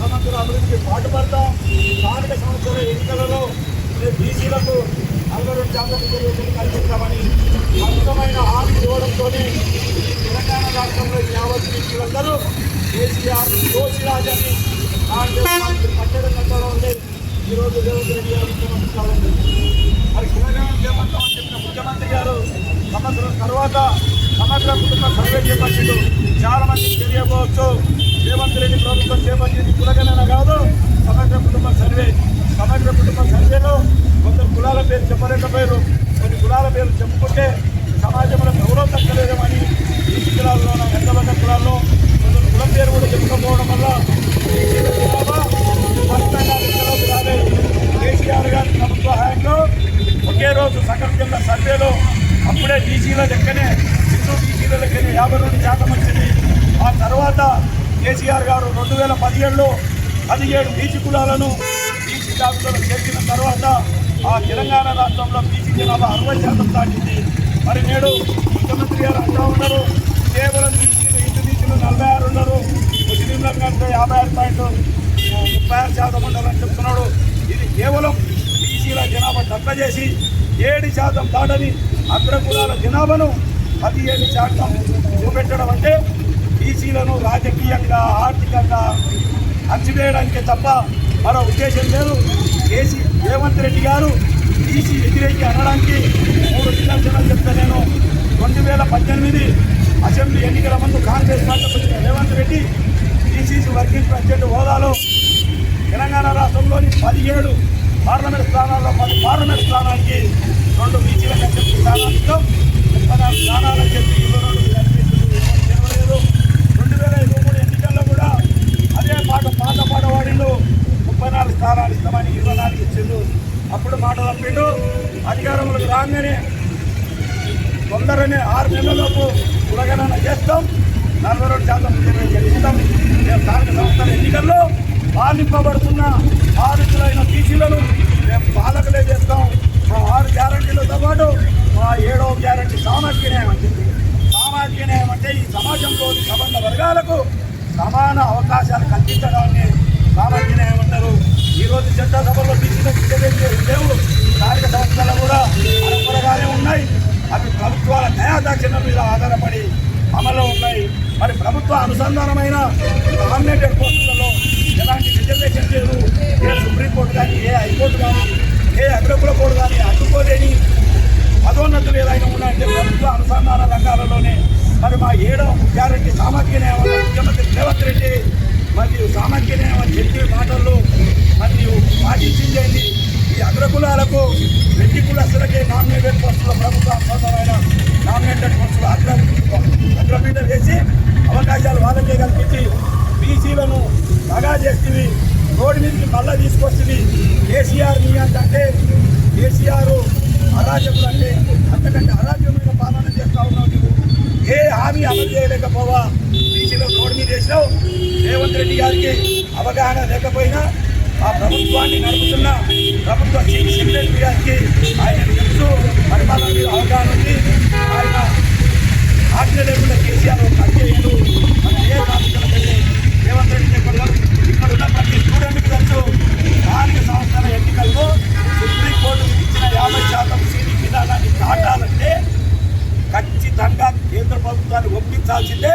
సమగ్ర అభివృద్ధికి పాటుపడతాం. స్థానిక సంస్థల ఎన్నికలలో బీసీలకు నలభై రెండు శాతం రిజర్వేషన్ కల్పిస్తామని అద్భుతమైన హామీ ఇవ్వడంతోనే తెలంగాణ రాష్ట్రంలో యావత్ బీసీలందరూ కేసీఆర్ దోషిరాజ్ అని కాంగ్రెస్ పార్టీ పట్టడం గంటలో ఉండే ఈరోజు రేవంత్ రెడ్డి గారు ముఖ్యమంత్రి కావడం మరి తెలంగాణ చేపడతామని చెప్పిన ముఖ్యమంత్రి గారు సంవత్సరం తర్వాత సమగ్ర కుటుంబ సర్వే చేపట్టిండు చాలా మంది తెలియకపోవచ్చు. రేవంత్ రెడ్డి చేపట్టింది కులగణన కాదు సమగ్ర కుటుంబ సర్వే. సమగ్ర కుటుంబ సర్వేలో కొందరు కులాల పేరు చెప్పలేకపోయారు. కొన్ని కులాల పేరు చెప్పుకుంటే సమాజంలో గౌరవం దక్కలేదేమని ఈ కులాల్లో వెంటబడ్డ కులాల్లో కొందరు కులం పేరు కూడా చెప్పుకోకపోవడం వల్ల కేసీఆర్ గారి ప్రభుత్వ హయాంలో ఒకే రోజు సగం కింద సర్వేలో అప్పుడే బీసీల లెక్కనే హిందూ బీసీల లెక్కనే యాభై రెండు శాతం వచ్చింది. ఆ తర్వాత కేసీఆర్ గారు రెండు వేల పదిహేడులో పదిహేడు బీసీ కులాలను బీసీ జాబితాలో చేర్చిన తర్వాత ఆ తెలంగాణ రాష్ట్రంలో బీసీ జనాభా అరవై శాతం దాటింది. మరి నేడు ముఖ్యమంత్రి గారు అంటూ ఉన్నారు కేవలం బీసీలు ఇంటి బీసీలు నలభై ఆరు ఉన్నారు. ముస్లింల కంటే యాభై ఆరు పాయింట్ ముప్పై ఆరు శాతం ఉండాలని చెప్తున్నాడు. ఇది కేవలం బీసీల జనాభా తక్కువ చేసి ఏడు శాతం దాటని అగ్రకులాల జనాభాను పదిహేడు శాతం చూపెట్టడం అంటే బీసీలను రాజకీయంగా ఆర్థికంగా అణచివేయడానికే తప్ప మరో ఉద్దేశం లేదు. కేసీ రేవంత్ రెడ్డి గారు బీసీ వ్యతిరేకి అనడానికి మూడు నిదర్శనాలు చెప్తే నేను రెండు వేల పద్దెనిమిది అసెంబ్లీ ఎన్నికల ముందు కాంగ్రెస్ పార్టీకి వచ్చిన Revanth Reddy BCC working president హోదాలో తెలంగాణ రాష్ట్రంలోని పదిహేడు పార్లమెంట్ స్థానాల్లో పది పార్లమెంట్ స్థానానికి రెండు బీసీల చెప్పి స్థానాలతో ముప్పై నాలుగు చెప్పి ఇరవై రెండు జరగలేదు రెండు వేల ఇరవై మూడు ఎన్నికల్లో కూడా అదే పాట పాత పాట వాడిలో ముప్పై నాలుగు స్థానాలు ఇస్తామని ఇరవై నాలుగు ఇచ్చిండు అప్పుడు మాట తప్పిండు అధికారంలోకి రాగానే తొందరనే ఆరు నెలలకు కులగణన చేస్తాం. నలభై రెండు శాతం రిజర్వేషన్ ఇస్తాం మేము స్థానిక సంస్థల ఎన్నికల్లో పాలింపబడుతున్న బాధితులైన బీసీలను మేము పాలకులే చేస్తాం. మా ఆరు గ్యారంటీలతో పాటు మా ఏడవ గ్యారంటీ సామాజిక న్యాయం అని చెప్పి. సామాజిక న్యాయం అంటే ఈ సమాజం సబంధ వర్గాలకు సమాన అవకాశాలు కల్పించడాన్ని సామాజిక న్యాయం అంటారు ఈరోజు చట్టసభలో బీసీలకు రిజర్వేషన్ లేవు స్థానిక సంస్థలు కూడా పరంపరగానే ఉన్నాయి అవి ప్రభుత్వాల న్యాయదాక్షిణ్యం మీద ఆధారపడి అమల్లో ఉన్నాయి మరి ప్రభుత్వ అనుసంధానమైన నామినేటెడ్ పోస్టులలో ఎలాంటి రిజర్వేషన్ లేదు ఏ సుప్రీంకోర్టు కానీ ఏ హైకోర్టు కానీ ఏ అగ్రకుల కోర్టు కానీ అడ్డుకోలేని పదోన్నతులు ఏదైనా ఉన్నాయంటే ప్రభుత్వ అనుసంధాన రంగాలలోనే. మరి మా ఏడవ గ్యారెంటీ సామాజిక న్యాయం ముఖ్యమంత్రి రేవంత్ రెడ్డి మరియు సామాజిక న్యాయం అని చెప్పే మాటల్లో మరియు పాటించింది ఈ అగ్రకులాలకు వెట్టి కులస్తులకే నామినేటెడ్ పోస్టుల ప్రభుత్వ అనుసంధానమైన నామినేటెడ్ పోస్టులు అగ్ర అగ్రపీఠ వేసి అవకాశాలు వాళ్ళకే కల్పించి బీసీలను దగా చేస్తుంది రోడ్డు మీదకి మళ్ళా తీసుకొస్తుంది కేసీఆర్ నీ అంటే కేసీఆర్ అరాజకులు అంటే అంతకంటే అరాజకమైన పాలన చేస్తూ ఉన్నావు నువ్వు ఏ హామీ అమలు చేయలేకపోవా? బీసీలో రోడ్డు మీద వేసినావు. రేవంత్ రెడ్డి గారికి అవగాహన లేకపోయినా ఆ ప్రభుత్వాన్ని నడుపుతున్న ప్రభుత్వ చీఫ్ సెక్రటరీ గారికి ఆయన తెలుసు. పరిపాలన మీద అవగాహన ఉంది. ఆయన ఆజ్ఞ లేకుండా కేసీఆర్ పనిచేయడు మన ఏ రాష్ట్రాలకు రేవంత్ రెడ్డి చెప్పడం ఇక్కడ ఉన్న ప్రతి స్టూడెంట్కి తెలుసు స్థానిక సంస్థల ఎన్నికల్లో సుప్రీంకోర్టు ఇచ్చిన యాభై శాతం సీటు విధానాన్ని దాటాలంటే ఖచ్చితంగా కేంద్ర ప్రభుత్వాన్ని ఒప్పించాల్సిందే.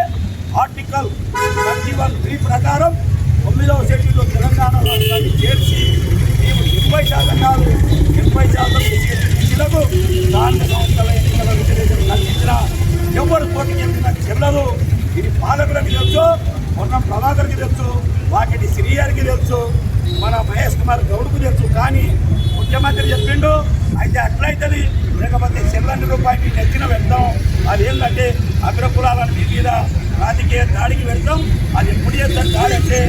ఆర్టికల్ థర్టీ వన్ త్రీ ప్రకారం తొమ్మిదవ షెడ్యూల్లో తెలంగాణ రాష్ట్రాన్ని చేర్చి మేము ముప్పై శాతం కాదు ఎనభై శాతం బీసీలకు స్థానిక సంస్థల ఎన్నికల రిజర్వేషన్ కల్పించిన ఎవరు పోటీ చేసిన చెల్లలు ఇది పాలకులకు తెలుసు మొన్న ప్రభాకర్కి తెలుసు వాటిని శ్రీయారికి తెలుసు మన మహేష్ కుమార్ గౌడ్కు తెలుసు. కానీ ముఖ్యమంత్రి చెప్పిండు అయితే అట్లయితుంది లేకపోతే చెల్లని రూపాయికి నెచ్చిన వెళ్తాం అది ఏంటంటే అగ్రకులాలను మీ మీద రాజకీయ దాడికి వెళ్తాం అది ఎప్పుడు చేస్తాం? దాడి అంటే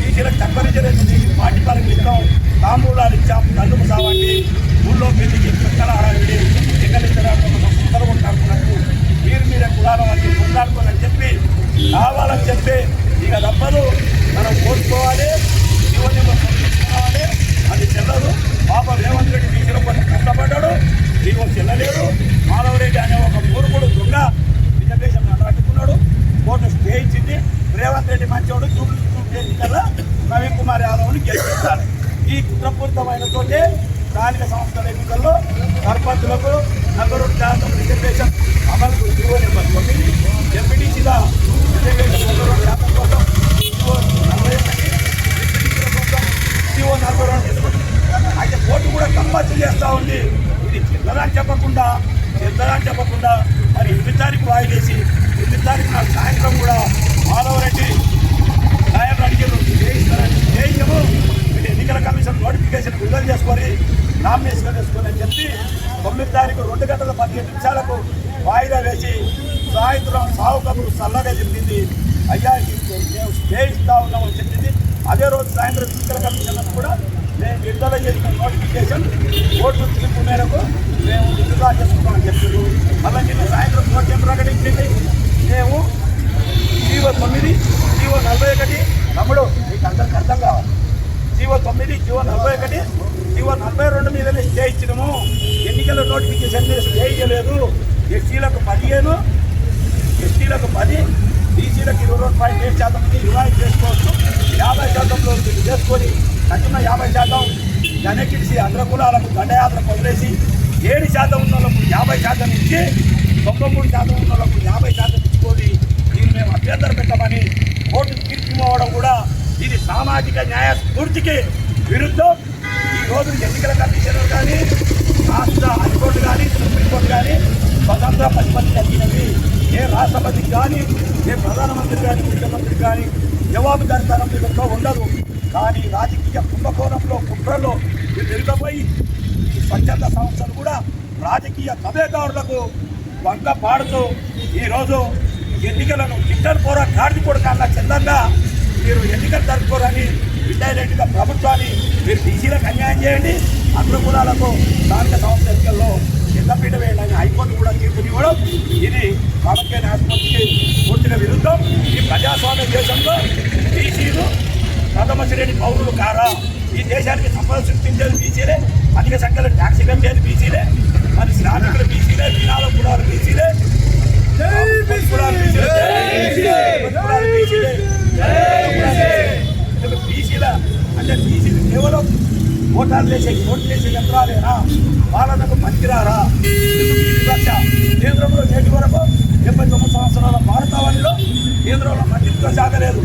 బీసీలకు తక్కువ రిజర్వేషన్ పార్టీ పరంగా ఇస్తాం. తాంబూలాలు ఇచ్చాం తల్లుకు సావండి. ఊళ్ళో పెళ్ళికి చుక్కల ఎక్కడ ఇచ్చారు ఉంటారు మీరు మీద కులాలం అని కొట్లాడుకోవాలని చెప్పి కావాలని చెప్పి ఇక తప్పదు. మనం కోరుకోవాలి జీవనం కోరుకోవాలి అది చెల్లదు. పాప రేవంత్ రెడ్డి తీసిన కొంచెం కష్టపడ్డాడు. దీనికి చెల్లలేడు మాధవరెడ్డి అనే ఒక మూర్ఖుడు దొంగ రిజర్వేషన్ అడ్డుకున్నాడు కోర్టు స్టే ఇచ్చింది. రేవంత్ రెడ్డి మంచివాడు చూపు చూపు ఎన్నికల్లో నవీన్ కుమార్ యాదవ్ని గెలిపించాలి. ఈ కుట్రపూరితమైన తోటే స్థానిక సంస్థల ఎన్నికల్లో సర్పంచులకు నగరు శాతం రిజర్వేషన్ అమలుకు జీవో నెంబర్ తొమ్మిది ఎంపీటీసీగా రిజర్వేషన్ నగరు శాతం కోసం జీవో నలభై ఒకటి ఎంపీటీసీల కోసం జీవో నలభై రెండు తీసుకుంది అయితే కోర్టు కూడా కంపల్సరీ చేస్తూ ఉంది ఇది చిల్లరని చెప్పకుండా చెప్పకుండా మరి ఎనిమిది తారీఖు వాయిదేసి ఎనిమిది తారీఖు సాయంత్రం కూడా మాధవరెడ్డి న్యాయం అడిగారు. చేయిస్తారని చేయించము మీరు ఎన్నికల కమిషన్ నోటిఫికేషన్ విడుదల చేసుకొని నామినేషన్ చేసుకొని అని చెప్పి తొమ్మిది తారీఖు రెండు గంటల పదిహేను నిమిషాలకు వాయిదా వేసి సాయంత్రం సాగు కబురు చల్లగా చెప్పింది. అయ్యా మేము చేయిస్తా ఉన్నామని చెప్పింది. అదే రోజు సాయంత్రం ఎన్నికల కమిషన్ కూడా మేము విడుదల చేసిన నోటిఫికేషన్ ఓటు తీర్పు మేరకు మేము విధుగా చేసుకుంటామని చెప్పింది మళ్ళీ నిన్న సాయంత్రం కోర్టు ప్రకటించింది మేము జీవో తొమ్మిది జీవో నలభై ఒకటి తమ్ముడు మీకు అందరికి అర్థం కావాలి జీవో తొమ్మిది జీవో నలభై ఒకటి జీవో నలభై రెండు మీదనే స్టే ఇచ్చినాము ఎన్నికల నోటిఫికేషన్ స్టే ఇవ్వలేదు ఎస్సీలకు పదిహేను ఎస్టీలకు పది బీసీలకు ఇరవై రెండు పాయింట్ ఏడు శాతం రివైజ్ చేసుకోవచ్చు యాభై శాతంలో చేసుకొని తగ్గిన యాభై శాతం వెనక్కిడిసి అగ్రకులాలకు దండయాత్ర వదిలేసి ఏడు శాతం ఉన్న వాళ్ళకు యాభై శాతం ఇచ్చి తొంభై మూడు శాతం ఉన్న వాళ్ళకు యాభై శాతం ఇచ్చుకొని దీన్ని మేము అభ్యంతర పెట్టమని కోర్టు తీర్పు కూడా ఇది సామాజిక న్యాయ స్ఫూర్తికి విరుద్ధం. ఈ రోజు ఎన్నికల కమిషనర్ కానీ రాష్ట్ర హైకోర్టు కానీ సుప్రీంకోర్టు కానీ స్వతంత్ర ప్రతిపత్తి కలిగినవి ఏ రాష్ట్రపతికి కానీ ఏ ప్రధానమంత్రి కానీ ముఖ్యమంత్రి కానీ జవాబుదారితనం వీళ్ళతో ఉండదు. కానీ రాజకీయ కుంభకోణంలో కుట్రలో వీళ్ళు తిరగపోయి స్వచ్ఛంద సంస్థలు కూడా రాజకీయ కవేకారులకు వంక పాడుతూ ఈరోజు ఎన్నికలను కిట్టన్ పోరా గాడిది కూడా అన్న చందంగా మీరు ఎన్నికలు జరుపుకోరని ఇండైరెక్ట్గా ప్రభుత్వాన్ని మీరు బీసీలకు అన్యాయం చేయండి. అగ్రకులాలకు స్థానిక సంస్థ ఎన్నికల్లో చిన్నపీట వేయాలని హైకోర్టు కూడా తీర్పునివ్వడం ఇది రాజకీయ న్యాయస్ఫూర్తికి పూర్తిగా విరుద్ధం. ఈ ప్రజాస్వామ్య దేశంలో బీసీలు ప్రథమ శ్రేణి పౌరులు కారా? ఈ దేశానికి సంపద సృష్టించేది బీసీలే అధిక సంఖ్యలో ట్యాక్స్ కంపెనీ బీసీలే మరి శ్రామికులు బీసీలే వినాల కులాలు బీసీలే బీసీల అంటే బీసీలు కేవలం ఓటాలు వేసే ఓట్లు వేసే యంత్రాలేనా వాళ్ళకు పనికిరారా? ఎందుకు వివక్ష కేంద్రంలో నేటి వరకు డెబ్బై తొమ్మిది సంవత్సరాల భారతావనిలో కేంద్రంలో మంత్రిత్వ శాఖ లేదు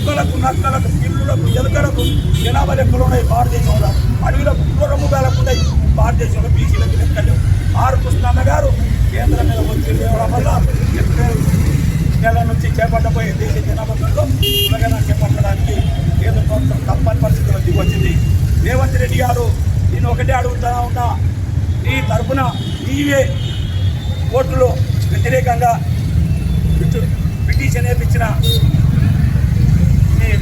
కుక్కలకు నక్కలకు పిల్లులకు ఎలుకలకు జనాభా లెక్కలు ఉన్నాయి భారతదేశంలో అడవిలకు కుర్రము వేలకు ఉన్నాయి భారతదేశంలో బీసీలకు లెక్కలు. ఆరు కృష్ణన్న గారు కేంద్రం మీద వచ్చి లేవడం వల్ల ఏప్రిల్ నెల నుంచి చేపట్టబోయే దేశ జనాభాలో ఉలగన చేపట్టడానికి కేంద్ర ప్రభుత్వం తప్పని పరిస్థితుల్లో దిగొచ్చింది. రేవంత్ రెడ్డి గారు నేను ఒకటే అడుగుతా ఉన్నా. నీ తరఫున నీవే కోర్టులో వ్యతిరేకంగా పిటిషన్ వేపించిన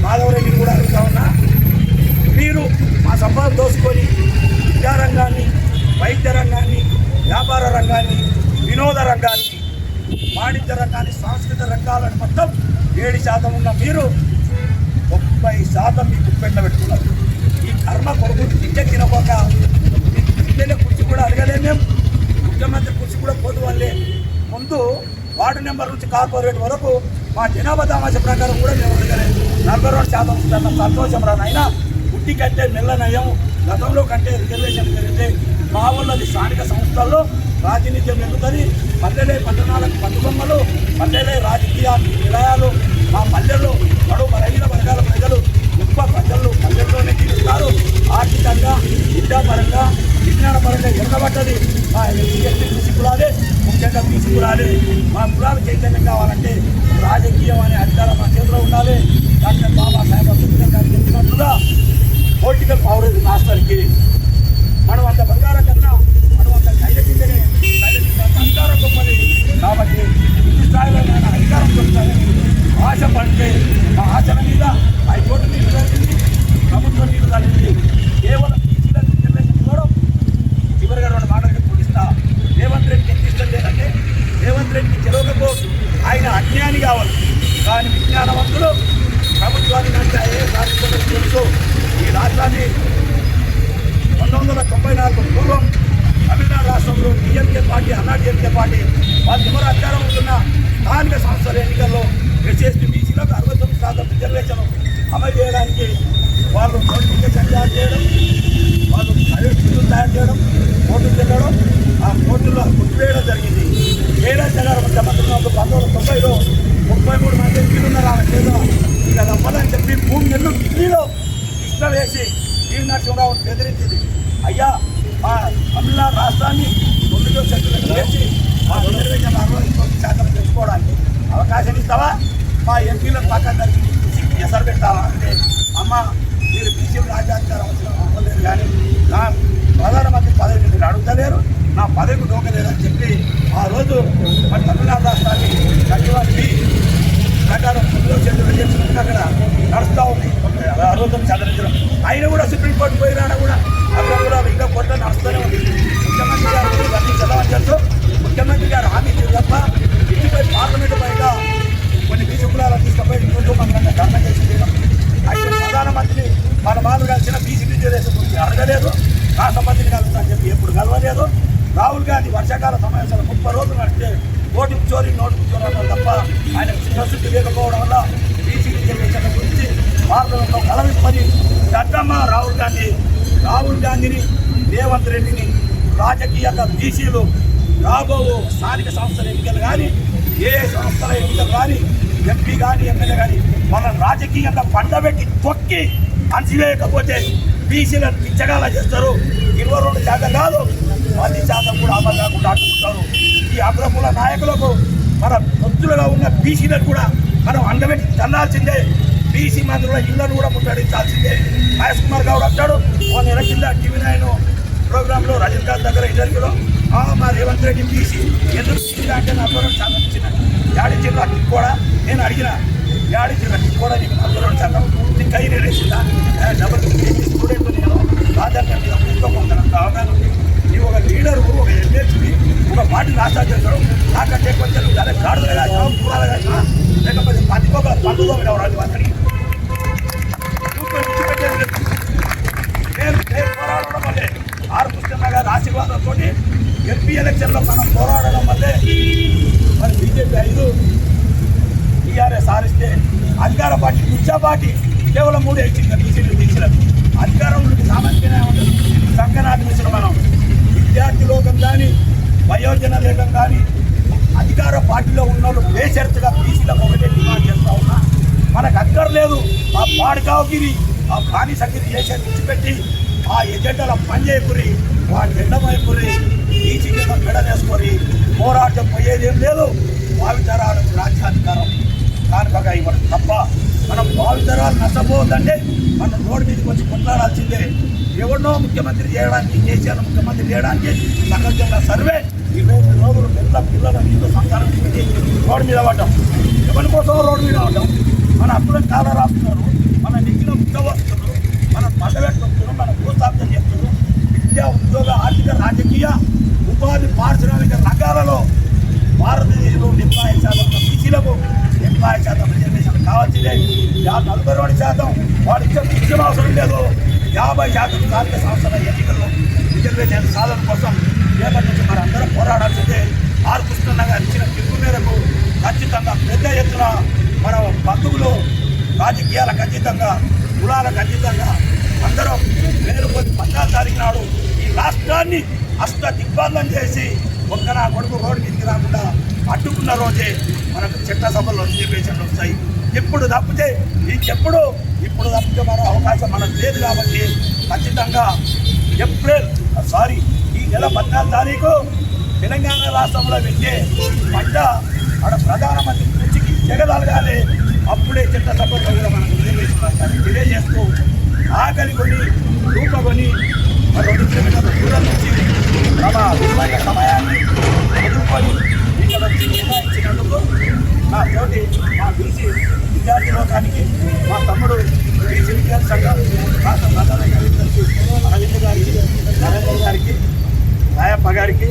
మాధవరెడ్డిని కూడా అడుగుతా ఉన్నా. మీరు మా సంపద దోసుకొని విద్యారంగాన్ని వైద్య రంగాన్ని వ్యాపార రంగాన్ని వినోద రంగాన్ని వాణిజ్య రంగాన్ని సాంస్కృతిక రంగాలను మొత్తం ఏడు శాతం ఉన్న మీరు ముప్పై శాతం మీకు పెట్ట పెట్టుకున్నారు. ఈ కర్మ కొడుకు తింటే తినపోక మీకు ఎమ్మెల్యే కుర్చీ కూడా అడగలేము మేము. ముఖ్యమంత్రి కుర్చీ కూడా పోదు వల్లే. ముందు వార్డు నెంబర్ నుంచి కార్పొరేట్ వరకు మా జనాభా తమాషా ప్రకారం కూడా మేము అడగలేదు నలభై రెండు శాతం ఉందన్న సంతోషం రానైనా నాయన. కంటే మెల్లనయం గతంలో కంటే రిజర్వేషన్ పెరిగితే మా వాళ్ళది స్థానిక సంస్థల్లో ప్రాతినిధ్యం పెరుగుతుంది పల్లెలే పట్టణాలకు పట్టుబొమ్మలు పల్లెలే రాజకీయ నిలయాలు. మా పల్లెల్లో బడుగు బలహీన వర్గాల ప్రజలు గొప్ప ప్రజలు పల్లెల్లోనే జీవిస్తారు. ఆర్థికంగా విద్యాపరంగా విజ్ఞానపరంగా ఎన్నబడ్డది మా ఎస్సీ బీసీ కులాలే ముఖ్యంగా బీసీ కులాలే మా కులాలు చైతన్యం కావాలంటే రాజకీయం అనే అధికారం మా చేతిలో ఉండాలి డాక్టర్ బాబాసాహెబ్ అంబేద్కర్ గారు చెప్పినట్లుగా పొలిటికల్ పవర్ ఇది మాస్టర్కి మనం అంత బంగారం కన్నా మనం అంత ధైర్యంగానే ధైర్యంగా అధికారం గొప్పది కాబట్టి ఇంటి స్థాయిలో నేను అధికారం దొరుకుతానని ఆశ పడితే ఆ ఆశల మీద హైకోర్టు నీళ్ళు కలిగింది ప్రభుత్వం నీళ్ళు కలిగింది కేవలం బీసీలకు రిజర్వేషన్ ఇవ్వడం చివరిగా రెండు మాటలు రేవంత్ రెడ్డికి ఎంత ఇష్టం లేదంటే రేవంత్ రెడ్డికి చెరవకపోవచ్చు ఆయన అజ్ఞాని కావాలి. కానీ విజ్ఞానవంతులు ప్రభుత్వానికి అంటే ఏ రాష్ట్రంలో తెలుసు. ఈ రాష్ట్రాన్ని పంతొమ్మిది వందల తొంభై నాలుగు పూర్వం తమిళనాడు రాష్ట్రంలో డిఎంకే పార్టీ అన్నాడిఎంకే పార్టీ. వాళ్ళు ఎవరు అధికారం ఉంటున్న స్థానిక సంస్థల ఎన్నికల్లో ఎస్సీ బీసీలకు అరవై తొమ్మిది శాతం రిజర్వేషన్ అమలు చేయడానికి వాళ్ళు నోటిఫికేషన్ తయారు చేయడం వాళ్ళు ప్రైవేట్ తయారు చేయడం కోర్టుకు తిట్టడం ఆ కోర్టులో కొట్టివేయడం జరిగింది. ఏడాది జగన్ ముఖ్యమంత్రి పంతొమ్మిది వందల తొంభైలో ముప్పై మూడు మంది ఎంపీలు ఉన్నారు ఆమె చేతిలో. ఇక తప్పదని చెప్పి భూమి నెలలు ఢిల్లీలో కృష్ణ వేసి టీవీ నరసింహరావు బెదిరించింది. అయ్యా మా తమిళనాడు రాష్ట్రాన్ని తొమ్మిదో శక్తులకు వేసి మా రిజర్వేషన్ అరవై తొమ్మిది శాతం తెచ్చుకోవడానికి అవకాశం ఇస్తావా? మా ఎంపీలను పక్కన జరిగింది. ఎసరు పెట్టాలా అంటే అమ్మ మీరు బీజేపీ రాజ్యాధికారం అవసరం అవ్వలేదు కానీ నా ప్రధానమంత్రి పదవి మీరు అడుగుతలేరు నా పదవికి డోకలేదని చెప్పి ఆ రోజు మన తమిళనాడు రాష్ట్రాన్ని సచివాన్ని ప్రకారం తొమ్మిదో చేతులు చేసి అక్కడ నడుస్తూ ఉంది. ఆ రోజు చదివించడం ఆయన కూడా సుప్రీంకోర్టు పోయినా కూడా అక్కడ కూడా ఇంకా కోర్టులో నడుస్తూనే ఉంది. ముఖ్యమంత్రి గారు అన్ని చదవని తెలుసు. ముఖ్యమంత్రి గారు హామీ ఇచ్చింది తప్ప ఇంటిపై పార్లమెంట్ పైగా కొన్ని బీసీ కులాలను తీసుకుపోయి కుటుంబంగా ధర్నా చేసి చేయడం. అయితే ప్రధానమంత్రి మన వాళ్ళు కలిసిన బీసీ రిజర్వేషన్ గురించి అడగలేదు రాష్ట్ర మంత్రిని కలుస్తా అని చెప్పి ఎప్పుడు కలవలేదు. రాహుల్ గాంధీ వర్షాకాల సమావేశాలు ముప్పై రోజులు నడిస్తే ఓటుకు చోరీ నోటుకు చోరీ తప్ప ఆయన చిత్తశుద్ధి లేకపోవడం వల్ల బీసీ రిజర్వేషన్ల గురించి భారతంలో కలవిప్పని దద్దమ్మ రాహుల్ గాంధీ. రాహుల్ గాంధీని రేవంత్ రెడ్డిని రాజకీయంగా బీసీలు రాబో స్థానిక సంస్థల ఎన్నికలు కానీ ఏ సంస్థల ఎన్నికలు కానీ ఎంపీ కానీ ఎమ్మెల్యే కానీ మన రాజకీయంగా పండబెట్టి తొక్కి అంచివేయకపోతే బీసీలను పిచ్చగాల చేస్తారు. ఇరవై రెండు శాతం కాదు పది శాతం కూడా అమలు కాకుండా అడ్డుకుంటారు ఈ అగ్రకుల నాయకులకు మన భక్తులుగా ఉన్న బీసీలను కూడా మనం అండబెట్టి తన్నాల్సిందే బీసీ మంత్రుల ఇళ్ళను కూడా ముట్టడించాల్సిందే. మహేష్ కుమార్ గౌడ్ అంటాడు ఒక నెల కింద టీవీ నైన్ ప్రోగ్రాంలో రజనీకాంత్ దగ్గర ఇంటర్వ్యూలో మా రేవంత్ రెడ్డి బీసీ ఎందుకు అంటే నా దూరం చాలా ఇచ్చిన యాడి జిల్లా కిక్ కూడా నేను అడిగిన యాడి జిల్లా కిక్ కూడా నీకు నా శాతం నీకు కై నేరేసిందా డబుల్ స్టూడెంట్ నేను రాజకీయ మీద పుస్తకం అవగాహన ఉంది. నీవు ఒక లీడరు ఒక ఎమ్మెల్సీ ఒక పార్టీ రాష్ట్ర చేశాడు నాకంటే కొంచెం దాని గాడుదలు కాసినా కూరలు కాసినా లేకపోతే పదికొక పండుగ రాజు అతని నేను నేను పోరాడడం వల్లే ఆర్ కృష్ణ ఆశీర్వాదంతో ఎంపీ ఎలక్షన్లో మనం పోరాడడం వల్లే మరి బీజేపీ ఐదు టీఆర్ఎస్ ఆరిస్తే అధికార పార్టీ మిర్చా పార్టీ కేవలం మూడు ఇచ్చింది బీసీలు తీసినది అధికారంలోకి సామర్థ్యమే ఉంటుంది సంకనాటి మిశ్రమ మనం విద్యార్థి లోకం కానీ వయోజన లేఖం కానీ అధికార పార్టీలో ఉన్న వాళ్ళు బేషరతుగా బీసీలకు ఒకటే డిమాండ్ చేస్తూ ఉన్నా మనకు అక్కర్లేదు ఆ పాడుకావుగిరి ఆ బానిసగిరి చేసే విడిచిపెట్టి ఆ ఎజెండాల పని చేయకురి ఆ జెండమైపురి బీసీ కింద మెడనేసుకొని పోరాటం పోయేదేం లేదు. భావితరాలకు రాజ్యాధికారం. కానుకగా ఇవ్వడం తప్ప మనం భావితరాలు నష్టపోవద్దంటే మనం రోడ్డు మీదకి వచ్చి కొట్లాడాల్సిందే. ఎవరినో ముఖ్యమంత్రి చేయడానికి కేసీఆర్ ముఖ్యమంత్రి చేయడానికి సహజంగా సర్వే. ఇరవై ఎనిమిది రోజులు పెద్ద పిల్లల హిందూ సంతానం పెట్టి రోడ్డు మీద పడ్డాం. ఎవరి కోసం రోడ్డు మీద పడ్డాం? మన అప్పుడే చాలా రాస్తున్నారు మన నెగ్గిన ఉద్యోగస్తులు మన పదవెట్టుకుంటున్నారు మన భూస్థాపితం చేస్తున్నారు. విద్యా ఉద్యోగ ఆర్థిక రాజకీయ ఉపాధి పారిశ్రామిక రంగాలలో భారతదేశంలో డెబ్బై శాతం బీసీలకు డెబ్బై శాతం రిజర్వేషన్ కావాల్సిందే. యా- నలభై రెండు శాతం వాడు ఇచ్చే ముఖ్యం అవసరం లేదు. యాభై శాతం స్థానిక సంస్థల ఎన్నికల్లో రిజర్వేషన్ సాధన కోసం రేపటి నుంచి మరి అందరం పోరాడాల్సిందే. ఆర్ కృష్ణన్న గారు ఇచ్చిన పిలుపు మేరకు ఖచ్చితంగా పెద్ద ఎత్తున మన బంధువులు రాజకీయాలకు అతీతంగా కులాలకు అతీతంగా అందరం వేరుకొని పద్నాలుగు తారీఖు నాడు రాష్ట్రాన్ని అష్ట దిగ్బంధం చేసి ఒక్క నా కొడుకు రోడ్డు మీదకి రాకుండా అడ్డుకున్న రోజే మనకు చట్టసభలో రిజర్వేషన్లు వస్తాయి. ఎప్పుడు తప్పితే ఇంకెప్పుడు ఇప్పుడు తప్పితే మన అవకాశం మనకు లేదు కాబట్టి ఖచ్చితంగా ఏప్రిల్ సారీ ఈ నెల పద్నాలుగు తారీఖు తెలంగాణ రాష్ట్రంలో పెట్టే పంట ఆడ ప్రధానమంత్రి కుర్చీకి జగదాలగాలి అప్పుడే చట్టసభలో కూడా మనకు రిజర్వేషన్ తెలియజేస్తూ ఆకలి కొని రూప కొని రెండు కిలోమీటర్ల దూరం నుంచి తమ విలువైన సమయాన్ని ఎదుర్కొని ఇక్కడ నా తోటి మా బీసీ విద్యార్థి లోకానికి మా తమ్ముడు బీసీ విద్యార్థి సంఘం రాష్ట్ర ప్రధాన కార్యదర్శి అరవింద్ గారికి నరేంద్ర గారికి రాయప్ప గారికి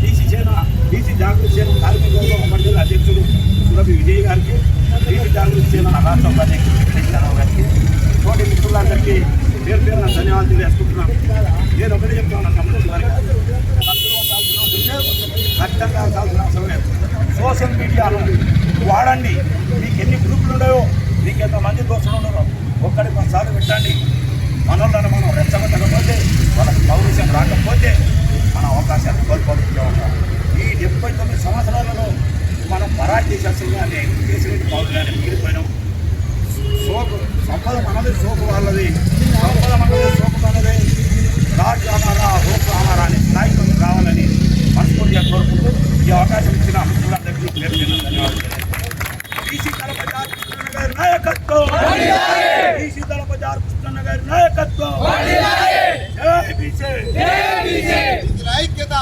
బీసీ సేన బీసీ జాగృతి సేన కార్మిక మండలి అధ్యక్షుడు సురభి విజయ్ గారికి బీసీ జాగృతి సేన రాష్ట్ర ఉపాధ్యక్షుడు కృష్ణారావు గారికి తోటి మిత్రులందరికీ పేరు పేరున ధన్యవాదాలు తెలియజేసుకుంటున్నాను. నేను ఒకటి చెప్తాను తమ్ముడు వారికి ఖచ్చితంగా కావాల్సిన అవసరం లేదు. సోషల్ మీడియాను వాడండి. మీకు ఎన్ని గ్రూపులు ఉన్నాయో ఇంకెంతమంది దోస్తులు ఉన్నారో ఒక్కడి పదిసార్లు పెట్టండి. మనల్ని మనం రెచ్చగొట్టకపోతే వాళ్ళకి పౌరుషం రాకపోతే మన అవకాశాన్ని కోల్పోతూ ఉంటాం ఈ డెబ్బై తొమ్మిది సంవత్సరాలలో మనం పరాజీ చేసేసి కానీ కేసీరెడ్డి పౌరులు కానీ మిగిలిపోయినాం సోకు సంపద మనది సోకు వాళ్ళది. రాజు అమారా హోకు అమారా అనే స్థాయికి మనం రావాలని మనస్ఫూర్తిగా కోరుకుంటూ ఈ అవకాశం ఇచ్చిన అందరికీ ధన్యవాదాలు బీసీ గారి నాయకత్వం బీసీ దళపతి కృష్ణన్న గారి నాయకత్వం బీసీ ఐక్యత